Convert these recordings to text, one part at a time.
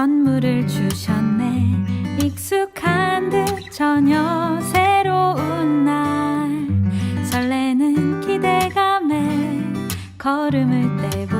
선물을 주셨네. 익숙한 듯 전혀 새로운 날. 설레는 기대감에 걸음을 떼고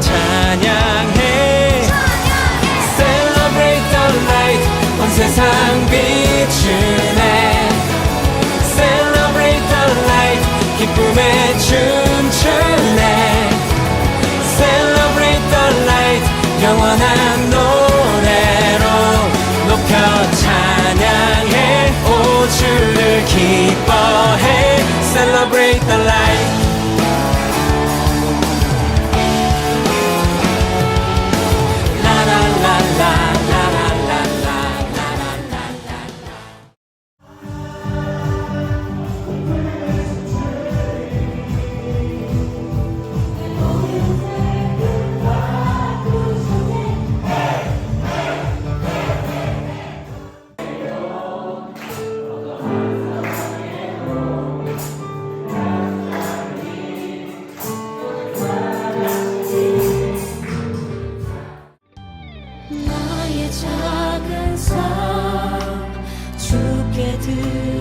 찬양해 찬양해 Celebrate the light 온 세상 비추 음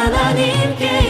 Aladín